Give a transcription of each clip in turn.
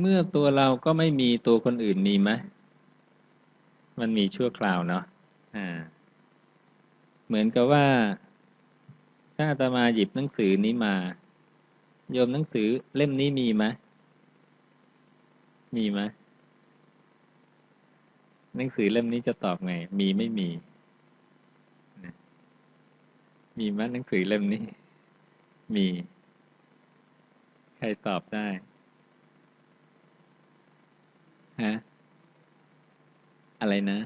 เมื่อตัวเราก็ไม่มีตัวคนอื่นมีไหมมันมีชั่วคราวเนาะอ่า เหมือนกับว่า ถ้าอาตมาหยิบหนังสือนี้มา โยมหนังสือเล่มนี้มีไหมมีไหมหนังสือเล่มนี้จะตอบไง มีไม่มี มีไหมหนังสือเล่มนี้ มี ใครตอบได้ ฮะ อะไรนะ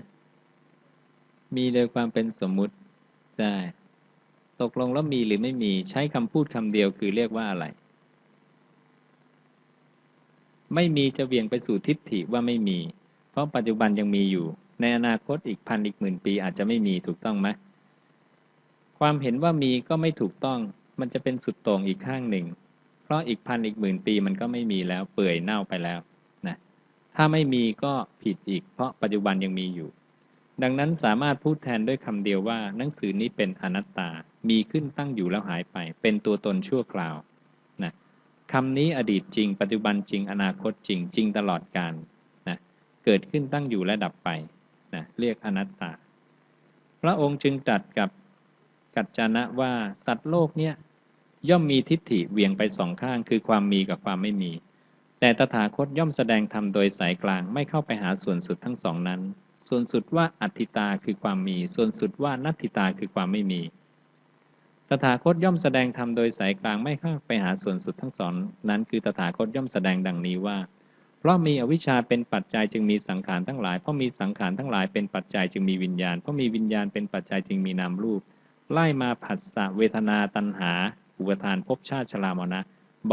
มีโดยความเป็นสมมุติได้ตกลงแล้วมีหรือไม่มี ใช้คำพูดคำเดียวคือเรียกว่าอะไร ไม่มีจะเวียงไปสู่ทิฏฐิว่าไม่มี เพราะปัจจุบันยังมีอยู่ ในอนาคตอีกพันอีกหมื่นปีอาจจะไม่มีถูกต้องไหมความเห็นว่ามีก็ไม่ถูกต้อง มันจะเป็นสุดโต่งอีกข้างหนึ่ง เพราะอีกพันอีกหมื่นปีมันก็ไม่มีแล้วเปื่อยเน่าไปแล้ว ถ้าไม่มีก็ผิดอีก เพราะปัจจุบันยังมีอยู่ ดังนั้นสามารถพูดแทนด้วยคำเดียวว่า หนังสือนี้เป็นอนัตตา มีขึ้นตั้งอยู่แล้วหายไป เป็นตัวตนชั่วคราวนะคำนี้อดีตจริง ปัจจุบันจริง อนาคตจริง จริงตลอดกาลนะเกิดขึ้นตั้งอยู่และดับไปนะเรียกอนัตตา พระองค์จึงตรัสกับกัจจานะว่าสัตว์โลกเนี่ยย่อมมีทิฏฐิเวียงไปสองข้าง คือความมีกับความไม่มี แต่ตถาคตย่อมแสดงธรรมโดยสายกลางไม่เข้าไปหาส่วนสุดทั้งสองนั้น ส่วนสุดว่าอัตติตาคือความมี ส่วนสุดว่านัตติตาคือความไม่มี ตถาคตย่อมแสดงธรรมโดยสายกลางไม่เข้าไปหาส่วนสุดทั้งสองนั้น คือตถาคตย่อมแสดงดังนี้ว่า เพราะมีอวิชชาเป็นปัจจัยจึงมีสังขารทั้งหลาย เพราะมีสังขารทั้งหลายเป็นปัจจัยจึงมีวิญญาณ เพราะมีวิญญาณเป็นปัจจัยจึงมีนามรูป ไล่มาผัสสะเวทนาตัณหา อุปทานภพชาติชรามรณะ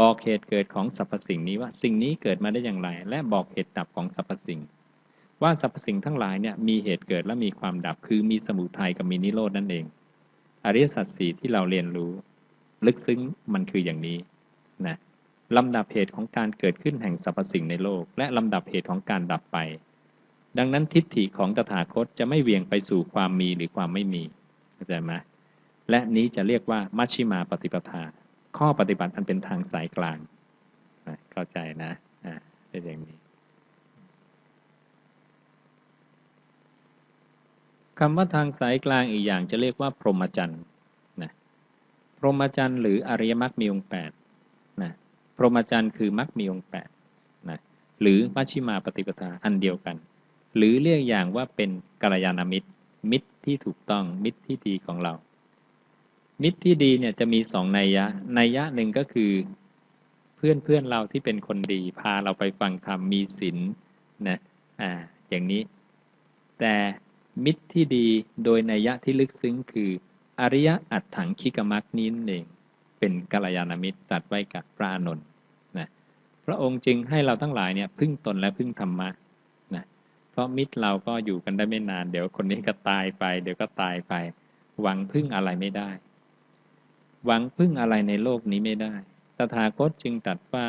บอกเหตุเกิดของสรรพสิ่งนี้ว่าสิ่งนี้เกิดมาได้อย่างไร และบอกเหตุดับของสรรพสิ่ง ว่าสรรพสิ่งทั้งหลายเนี่ยมีเหตุเกิดและมีความดับ คือมีสมุทัยกับมีนิโรดนั่นเอง อริยสัจสี่ที่เราเรียนรู้ ลึกซึ้งมันคืออย่างนี้นะลำดับเหตุของการเกิดขึ้นแห่งสรรพสิ่งในโลก และลำดับเหตุของการดับไป ดังนั้นทิฏฐิของตถาคตจะไม่เวียงไปสู่ความมีหรือความไม่มีเข้าใจไหมและนี้จะเรียกว่ามัชชิมาปฏิปทา ข้อปฏิบัติอันเป็นทางสายกลางนะเข้าใจนะอ่าเป็นอย่างนี้คำว่าทางสายกลางอีกอย่างจะเรียกว่า พรหมจรรย์นะพรหมจรรย์หรืออริยมรรคมีองค์แปดนะพรหมจรรย์คือมรรคมีองค์แปดนะหรือมัชชิมาปฏิปทาอันเดียวกัน หรือเรียกอย่างว่าเป็นกัลยาณมิตร มิตรที่ถูกต้องมิตรที่ดีของเรา มิตรที่ดีเนี่ยจะมีสองนัยยะ นัยยะหนึ่งก็คือเพื่อนเพื่อนเราที่เป็นคนดี พาเราไปฟังธรรมมีศีลนะอ่าอย่างนี้ แต่มิตรที่ดีโดยนัยยะที่ลึกซึ้งคืออริยอัตถังคิกมักนี้นเองเป็นกัลยาณมิตรตัดไว้กับพระอานนท์นะพระองค์จึงให้เราทั้งหลายเนี่ยพึ่งตนและพึ่งธรรมะนะเพราะมิตรเราก็อยู่กันได้ไม่นาน เดี๋ยวคนนี้ก็ตายไป เดี๋ยวก็ตายไป หวังพึ่งอะไรไม่ได้ หวังพึ่งอะไรในโลกนี้ไม่ได้ ตถาคตจึงตรัสว่า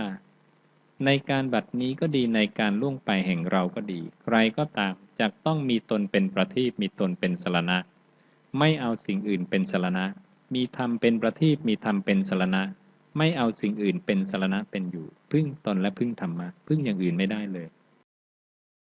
ในการบัดนี้ก็ดีในการล่วงไปแห่งเราก็ดี ใครก็ตามจะต้องมีตนเป็นประทีปมีตนเป็นสรณะ ไม่เอาสิ่งอื่นเป็นสรณะ มีธรรมเป็นประทีปมีธรรมเป็นสรณะ ไม่เอาสิ่งอื่นเป็นสรณะเป็นอยู่ พึ่งตนและพึ่งธรรมะ พึ่งอย่างอื่นไม่ได้เลย